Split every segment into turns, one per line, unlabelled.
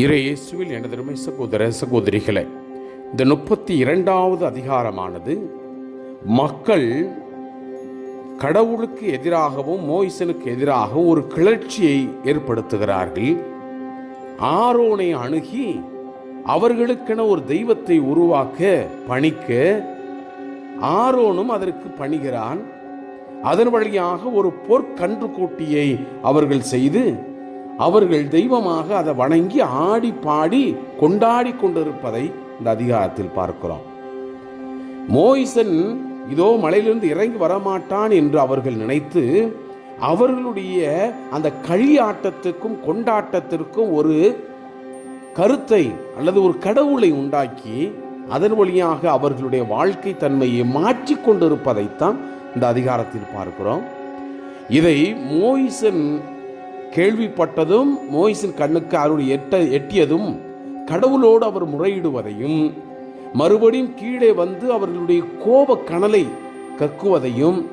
இறையேசுவில் எனதருமை சகோதர சகோதரிகளை இந்த முப்பத்தி இரண்டாவது அதிகாரமானது மக்கள் கடவுளுக்கு எதிராகவும் மோய்சனுக்கு எதிராகவும் ஒரு கிளர்ச்சியை ஏற்படுத்துகிறார்கள். ஆரோனை அணுகி அவர்களுக்கென ஒரு தெய்வத்தை உருவாக்க பணிக்க ஆரோனும் அதற்கு பணிகிறான். அதன் வழியாக ஒரு போர்க்கன்று கூட்டியை அவர்கள் செய்து அவர்கள் தெய்வமாக அதை வணங்கி ஆடி பாடி கொண்டாடி கொண்டிருப்பதை இந்த அதிகாரத்தில் பார்க்கிறோம். மோய்சன் இதோ மலையிலிருந்து இறங்கி வரமாட்டான் என்று அவர்கள் நினைத்து அவர்களுடைய அந்த களியாட்டத்துக்கும் கொண்டாட்டத்திற்கும் ஒரு கருத்தை அல்லது ஒரு கடவுளை உண்டாக்கி அதன் வழியாக அவர்களுடைய வாழ்க்கை தன்மையை மாற்றிக்கொண்டிருப்பதைத்தான் இந்த அதிகாரத்தில் பார்க்கிறோம். இதை மோய்சன் கேள்விப்பட்டதும் மோயிசின் கண்ணுக்கு அருள் எட்ட எட்டியதும் கடவுளோடு அவர் முறையிடுவதையும் மறுபடியும் கீழே வந்து அவர்களுடைய கோப கனலை கக்குவதையும்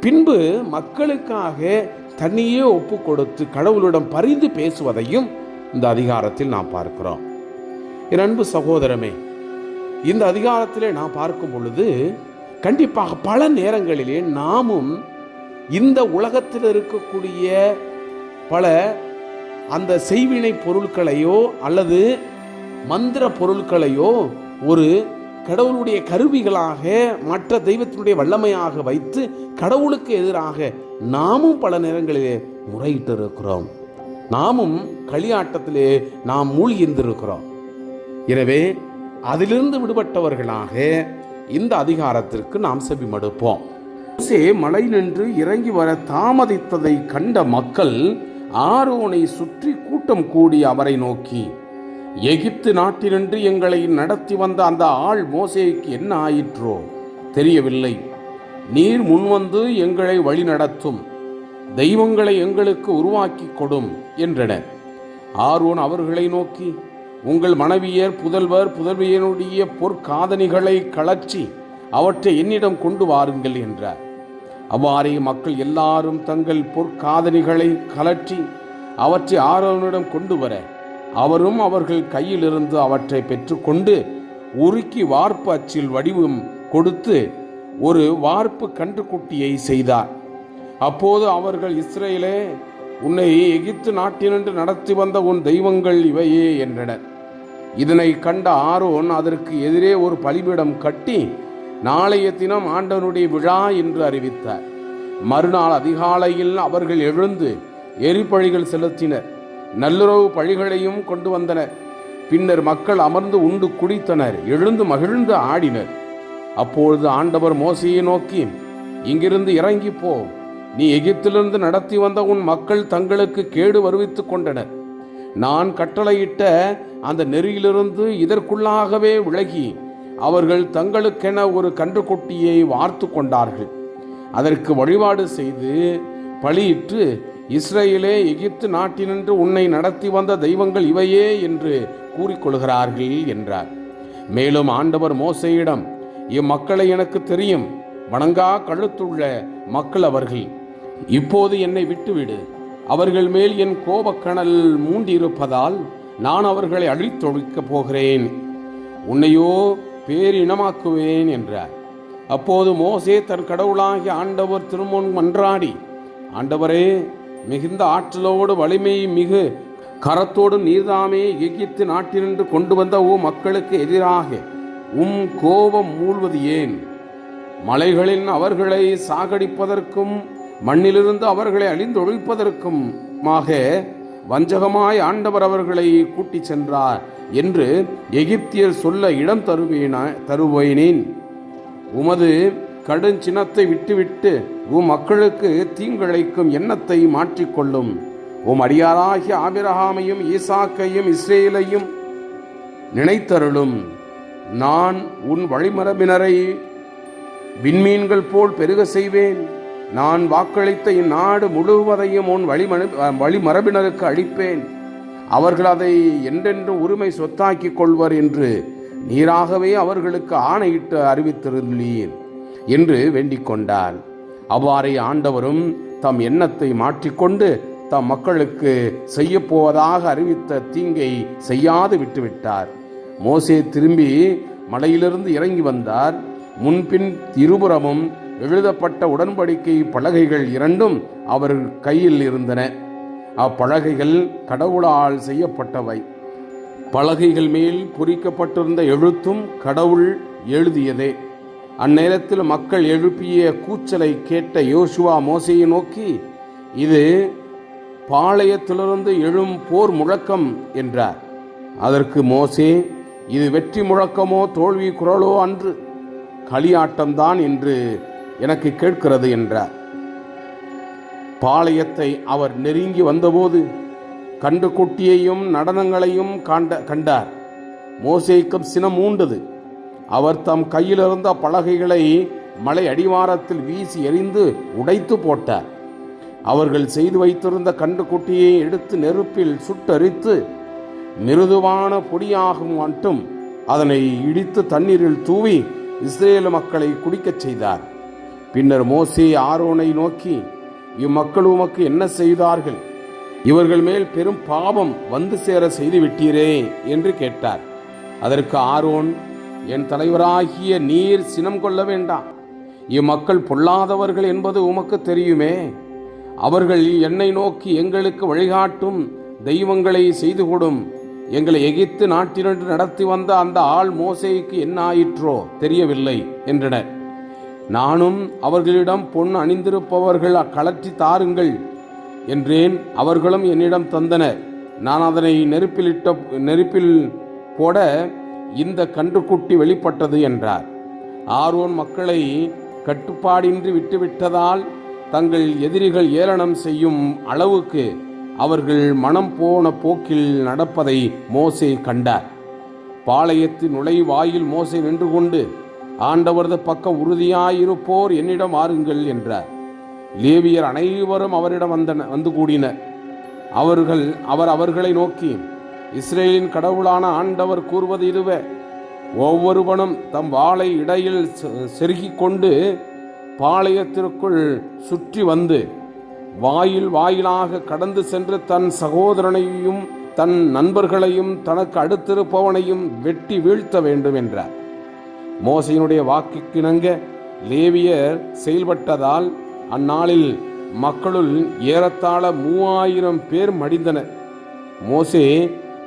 பின்பு மக்களுக்காக தன்னையே ஒப்பு கொடுத்து கடவுளிடம் பரிந்து பேசுவதையும் இந்த அதிகாரத்தில் நாம் பார்க்கிறோம். என் அன்பு சகோதரமே இந்த அதிகாரத்திலே நான் பார்க்கும் பொழுது கண்டிப்பாக பல நேரங்களிலே நாமும் இந்த உலகத்தில் இருக்கக்கூடிய பல அந்த செய்வினை பொருட்களையோ அல்லது மந்திர பொருட்களையோ ஒரு கடவுளுடைய கருவிகளாக மற்ற தெய்வத்தினுடைய வல்லமையாக வைத்து கடவுளுக்கு எதிராக நாமும் பல நேரங்களிலே முறையிட்டு இருக்கிறோம் நாமும் களியாட்டத்திலே நாம் மூழ்கியிருந்திருக்கிறோம் எனவே அதிலிருந்து விடுபட்டவர்களாக இந்த அதிகாரத்திற்கு நாம் செவிமடுப்போம். மலை நின்று இறங்கி வர தாமதித்ததை கண்ட மக்கள் ஆரோனை சுற்றி கூட்டம் கூடி அவரை நோக்கி எகிப்து நாட்டினின்று எங்களை நடத்தி வந்த அந்த ஆள் மோசேக்கு என்ன ஆயிற்றோ? தெரியவில்லை. நீர் முன்வந்து எங்களை வழி நடத்தும். தெய்வங்களை எங்களுக்கு உருவாக்கி கொடும் என்றனர். ஆர்வன் அவர்களை நோக்கி உங்கள் மனைவியர் புதல்வர் புதல்வியனுடைய பொற்காதணிகளை கலற்றி அவற்றை என்னிடம் கொண்டு வாருங்கள் என்றார். அவ்வாறே மக்கள் எல்லாரும் தங்கள் பொற்காதணிகளை கலற்றி அவற்றை ஆரோனிடம் கொண்டு வர அவரும் அவர்கள் கையிலிருந்து அவற்றை பெற்றுக்கொண்டு உருக்கி வார்ப்பு அச்சில் வடிவம் கொடுத்து ஒரு வார்ப்பு கன்றுக்குட்டியை செய்தார். அப்போது அவர்கள் இஸ்ரேலே உன்னை எகிப்து நாட்டினின்று நடத்தி வந்த உன் தெய்வங்கள் இவையே என்றனர். இதனை கண்ட ஆரோன் அதற்கு எதிரே ஒரு பலிபீடம் கட்டி நாளைய தினம் ஆண்டவனுடைய விழா என்று அறிவித்தார். மறுநாள் அதிகாலையில் அவர்கள் எழுந்து எரிபழிகள் செலுத்தினர். நல்லுறவு பழிகளையும் கொண்டு வந்தனர். பின்னர் மக்கள் அமர்ந்து உண்டு குடித்தனர் எழுந்து மகிழ்ந்து ஆடினர். அப்பொழுது ஆண்டவர் மோசையை நோக்கி இங்கிருந்து இறங்கி போ. நீ எகிப்திலிருந்து நடத்தி வந்த உன் மக்கள் தங்களுக்கு கேடு வருவித்துக் கொண்டனர். நான் கட்டளையிட்ட அந்த நெறியிலிருந்து இதற்குள்ளாகவே விலகி அவர்கள் தங்களுக்கென ஒரு கன்றுக்குட்டியை வார்த்து கொண்டார்கள். அதற்கு வழிபாடு செய்து பலியிட்டு இஸ்ரேலே எகிப்து நாட்டினின்று உன்னை நடத்தி வந்த தெய்வங்கள் இவையே என்று கூறிக்கொள்கிறார்கள் என்றார். மேலும் ஆண்டவர் மோசையிடம் இம்மக்களை எனக்கு தெரியும் வணங்கா கழுத்துள்ள மக்கள் அவர்கள். இப்போது என்னை விட்டுவிடு. அவர்கள் மேல் என் கோபக்கணல் மூண்டியிருப்பதால் நான் அவர்களை அழித்தொழிக்கப் போகிறேன். உன்னையோ பேரினமாக்குவேன் என்றார். அப்போது மோசே தன் கடவுளாகிய ஆண்டவர் திருமுன் மன்றாடி ஆண்டவரே மிகுந்த ஆற்றலோடு வலிமை மிகு கரத்தோடு நீர்தாமே எகிப்து நாட்டினின்று கொண்டு வந்த ஓ மக்களுக்கு எதிராக உம் கோபம் மூழ்வது ஏன்? மலைகளின் அவர்களை சாகடிப்பதற்கும் மண்ணிலிருந்து அவர்களை அழிந்தொழிப்பதற்குமாக வஞ்சகமாய் ஆண்டவர் அவர்களை கூட்டிச் சென்றார். என்று எகிப்தியர் சொல்ல இடம் தருவேனா தருவேனேன். உமது கடுஞ்சினத்தை விட்டுவிட்டு உம் மக்களுக்கு தீங்கிழைக்கும் எண்ணத்தை மாற்றிக்கொள்ளும். உம் அடியாராகிய ஆபிரஹாமையும் ஈசாக்கையும் இஸ்ரேலையும் நினைத்தருளும். நான் உன் வழிமரபினரை விண்மீன்கள் போல் பெருக செய்வேன். நான் வாக்களித்த இந்நாடு முழுவதையும் உன் வழிமரபினருக்கு அளிப்பேன் அவர்கள் அதை என்றென்றும் உரிமை சொத்தாக்கிக் கொள்வர் என்று நீராகவே அவர்களுக்கு ஆணையிட்டு அறிவித்திருந்தீர் என்று வேண்டிக் கொண்டார். அவ்வாறே ஆண்டவரும் தம் எண்ணத்தை மாற்றிக்கொண்டு தம் மக்களுக்கு செய்யப்போவதாக அறிவித்த தீங்கை செய்யாது விட்டுவிட்டார். மோசே திரும்பி மலையிலிருந்து இறங்கி வந்தார். முன்பின் இருபுறமும் எழுதப்பட்ட உடன்படிக்கை பலகைகள் இரண்டும் அவர் கையில் இருந்தன. அப்பலகைகள் கடவுளால் செய்யப்பட்டவை. பலகைகள் மேல் பொறிக்கப்பட்டிருந்த எழுத்தும் கடவுள் எழுதியதே. அந்நேரத்தில் மக்கள் எழுப்பிய கூச்சலை கேட்ட யோசுவா மோசையை நோக்கி இது பாளையத்திலிருந்து எழும் போர் முழக்கம் என்றார். அதற்கு மோசே இது வெற்றி முழக்கமோ தோல்வி குரலோ அன்று? களியாட்டம்தான் என்று எனக்கு கேட்கிறது என்றார். பாளையத்தை அவர் நெருங்கி வந்தபோது கண்டு குட்டியையும் நடனங்களையும் காண்ட கண்டார். மோசேக்கும் சினம் மூண்டது அவர் தம் கையிலிருந்த பலகைகளை மலை அடிவாரத்தில் வீசி எறிந்து உடைத்து போட்டார். அவர்கள் செய்து வைத்திருந்த கண்டுக்குட்டியை எடுத்து நெருப்பில் சுட்டரித்து மிருதுவான பொடியாகும் மட்டும் அதனை இடித்து தண்ணீரில் தூவி இஸ்ரேல் மக்களை குடிக்கச் செய்தார். பின்னர் மோசே ஆரோனை நோக்கி இம்மக்கள் உமக்கு என்ன செய்தார்கள்? இவர்கள் மேல் பெரும் பாவம் வந்து சேர செய்து விட்டீரே என்று கேட்டார். அதற்கு ஆரோன் என் தலைவராகிய நீர் சினம் கொள்ள வேண்டாம். இம்மக்கள் பொல்லாதவர்கள் என்பது உமக்கு தெரியுமே? அவர்கள் என்னை நோக்கி எங்களுக்கு வழிகாட்டும் தெய்வங்களை செய்து கொடும் எங்களை எகித்து நாட்டினின்று நடத்தி வந்த அந்த ஆள் மோசைக்கு என்ன ஆயிற்றோ தெரியவில்லை என்றனர். நானும் அவர்களிடம் பொன் அணிந்திருப்பவர்கள் அக்களற்றி தாருங்கள் என்றேன். அவர்களும் என்னிடம் தந்தனர். நான் அதனை நெருப்பிலிட்ட நெருப்பில் போட இந்த கன்றுக்குட்டி வெளிப்பட்டது என்றார். ஆர்வோன் மக்களை கட்டுப்பாடின்றி விட்டுவிட்டதால் தங்கள் எதிரிகள் ஏளனம் செய்யும் அளவுக்கு அவர்கள் மனம் போன போக்கில் நடப்பதை மோசே கண்டார். பாளையத்தின் நுழைவாயில் மோசை நின்று கொண்டு ஆண்டவரது பக்கம் உறுதியாயிருப்போர் என்னிடம் வாருங்கள் என்றார். லேவியர் அனைவரும் அவரிடம் வந்தன வந்து கூடினர். அவர்கள் அவர் அவர்களை நோக்கி இஸ்ரேலின் கடவுளான ஆண்டவர் கூறுவது இதுவே. ஒவ்வொருவனும் தம் வாளை இடையில் செருகிக் கொண்டு பாளையத்திற்குள் சுற்றி வந்து வாயில் வாயிலாக கடந்து சென்று தன் சகோதரனையும் தன் நண்பர்களையும் தனக்கு அடுத்திருப்பவனையும் வெட்டி வீழ்த்த வேண்டும் என்றார். மோசையினுடைய வாக்குக்கிணங்க லேவியர் செயல்பட்டதால் அந்நாளில் மக்களுள் ஏறத்தாழ மூவாயிரம் பேர் மடிந்தனர். மோசே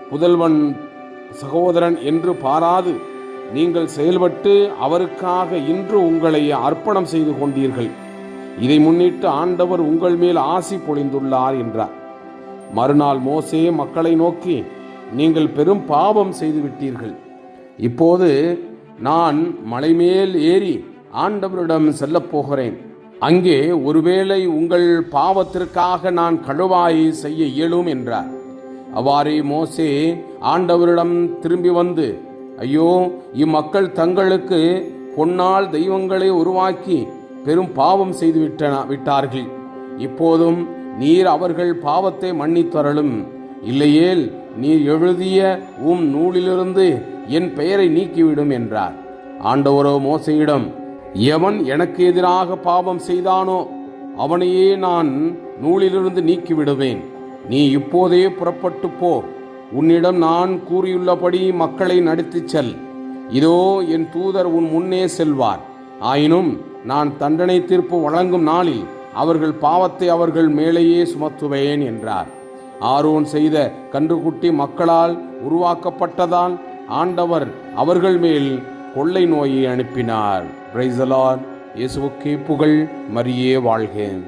புதல்வன் சகோதரன் என்று பாராது. நீங்கள் செயல்பட்டு அவருக்காக இன்று உங்களை அர்ப்பணம் செய்து கொண்டீர்கள். இதை முன்னிட்டு ஆண்டவர் உங்கள் மேல் ஆசி பொழிந்துள்ளார் என்றார். மறுநாள் மோசே மக்களை நோக்கி நீங்கள் பெரும் பாவம் செய்துவிட்டீர்கள் இப்போது நான் மலைமேல் ஏறி ஆண்டவரிடம் செல்லப் போகிறேன். அங்கே ஒருவேளை உங்கள் பாவத்திற்காக நான் கழுவாய் செய்ய இயலும் என்றார். அவ்வாறே மோசே ஆண்டவரிடம் திரும்பி வந்து ஐயோ இம்மக்கள் தங்களுக்கு பொன்னால் தெய்வங்களை உருவாக்கி பெரும் பாவம் செய்து விட்டன விட்டார்கள். இப்போதும் நீர் அவர்கள் பாவத்தை மன்னித்தரலும் இல்லையேல் நீர் எழுதிய உம் நூலிலிருந்து என் பெயரை நீக்கிவிடும் என்றார். ஆண்டவரோ மோசையிடம் எவன் எனக்கு எதிராக பாவம் செய்தானோ அவனையே நான் நூலிலிருந்து நீக்கிவிடுவேன். நீ இப்போதே புறப்பட்டு போ. உன்னிடம் நான் கூறியுள்ளபடி மக்களை நடத்திச் செல். இதோ என் தூதர் உன் முன்னே செல்வார். ஆயினும் நான் தண்டனை தீர்ப்பு வழங்கும் நாளில் அவர்கள் பாவத்தை அவர்கள் மேலேயே சுமத்துவேன் என்றார். ஆரோன் செய்த கன்றுக்குட்டி மக்களால் உருவாக்கப்பட்டதால் ஆண்டவர் அவர்கள் மேல் கொள்ளை நோயை அனுப்பினார். பிரைசலார் இயேசுவுக்கே புகழ் மரியே வாழ்கேன்